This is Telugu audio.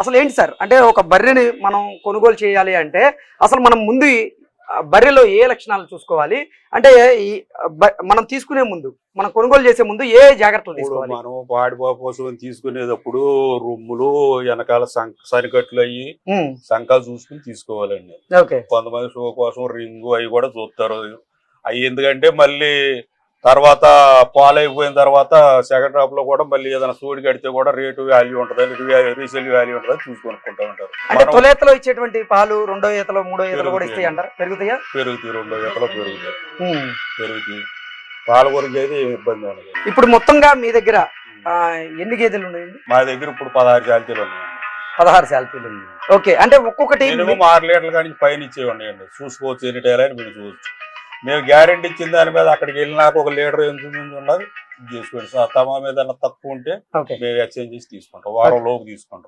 అసలు ఏంటి సార్? అంటే ఒక బర్రెని మనం కొనుగోలు చేయాలి అంటే అసలు మనం ముందు బర్రెలో ఏ లక్షణాలు చూసుకోవాలి? అంటే ఈ మనం తీసుకునే ముందు మనం కొనుగోలు చేసే ముందు ఏ జాగ్రత్తలు తీసుకోవాలి? మనం పాడి కోసం తీసుకునేటప్పుడు రొమ్ములు వెనకాల సరికట్లు అయ్యి సంకాలు చూసుకుని తీసుకోవాలండి. కొంతమంది షో కోసం రింగు అవి కూడా చూస్తారు. అవి ఎందుకంటే మళ్ళీ తర్వాత పాలు అయిపోయిన తర్వాత సెకండ్ హాఫ్లో కూడా మళ్ళీ ఏదైనా సూడి కడితే కూడా రేటు వాల్యూ ఉంటుంది రీసేల్ వాల్యూ ఉంటుంది చూసి కొనుక్కుంటా ఉంటారు అంటే తొలేతలో ఇచ్చేటువంటి పాలు రెండో ఈతలో మూడో ఈతలో కూడా. ఇస్తాయి అంటారు? పెరుగుతాయా? పెరుగుతాయి రెండో ఎకలో పెరుగుతాయి. పెరుగుతాయి. పాల గురించి అయితే ఇబ్బంది ఉండదు ఇప్పుడు మొత్తంగా మీ దగ్గర ఎన్ని గేదెలు ఉన్నాయండి మా దగ్గర ఇప్పుడు పదహారు జాతీలు ఉన్నాయి. పదహారు శాలరీలు ఓకే అంటే ఒక్కొక్కటి ఆరు లీటర్ల కానీ పైన ఇచ్చే ఉన్నాయండి. చూసుకోవచ్చు ఎన్ని టైర్ అని మీరు చూసుకోవచ్చు మేము గ్యారెంటీ ఇచ్చిన దాని మీద అక్కడికి వెళ్ళినాక ఒక లీటర్ ఎంత ఇది చేసుకోండి. తమ మీద తక్కువ ఉంటే మేము ఎక్స్చేంజ్ చేసి తీసుకుంటాం. వారం లోపు తీసుకుంటాం.